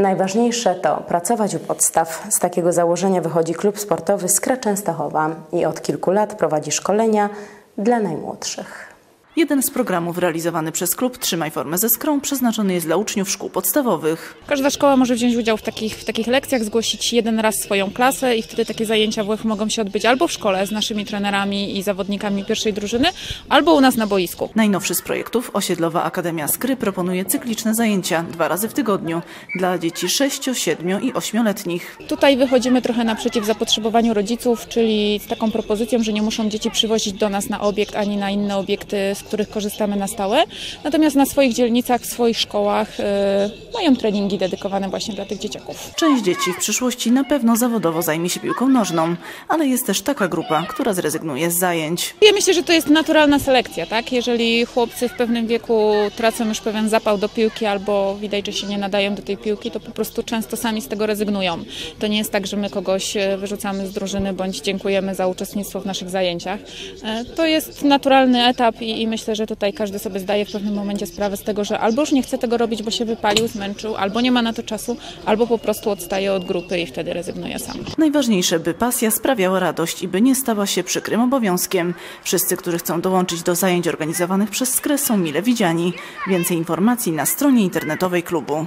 Najważniejsze to pracować u podstaw. Z takiego założenia wychodzi klub sportowy Skra Częstochowa i od kilku lat prowadzi szkolenia dla najmłodszych. Jeden z programów realizowany przez klub Trzymaj Formę ze Skrą przeznaczony jest dla uczniów szkół podstawowych. Każda szkoła może wziąć udział w takich, w takich lekcjach, zgłosić jeden raz swoją klasę i wtedy takie zajęcia WF mogą się odbyć albo w szkole z naszymi trenerami i zawodnikami pierwszej drużyny, albo u nas na boisku. Najnowszy z projektów Osiedlowa Akademia Skry proponuje cykliczne zajęcia dwa razy w tygodniu dla dzieci 6, 7 i 8-letnich. Tutaj wychodzimy trochę naprzeciw zapotrzebowaniu rodziców, czyli z taką propozycją, że nie muszą dzieci przywozić do nas na obiekt ani na inne obiekty, z których korzystamy na stałe. Natomiast na swoich dzielnicach, w swoich szkołach e, mają treningi dedykowane właśnie dla tych dzieciaków. Część dzieci w przyszłości na pewno zawodowo zajmie się piłką nożną, ale jest też taka grupa, która zrezygnuje z zajęć. Ja myślę, że to jest naturalna selekcja, tak? Jeżeli chłopcy w pewnym wieku tracą już pewien zapał do piłki albo widać, że się nie nadają do tej piłki, to po prostu często sami z tego rezygnują. To nie jest tak, że my kogoś e, wyrzucamy z drużyny bądź dziękujemy za uczestnictwo w naszych zajęciach. E, To jest naturalny etap i, i myślę, że tutaj każdy sobie zdaje w pewnym momencie sprawę z tego, że albo już nie chce tego robić, bo się wypalił, zmęczył, albo nie ma na to czasu, albo po prostu odstaje od grupy i wtedy rezygnuje sam. Najważniejsze, by pasja sprawiała radość i by nie stała się przykrym obowiązkiem. Wszyscy, którzy chcą dołączyć do zajęć organizowanych przez Skrę są mile widziani. Więcej informacji na stronie internetowej klubu.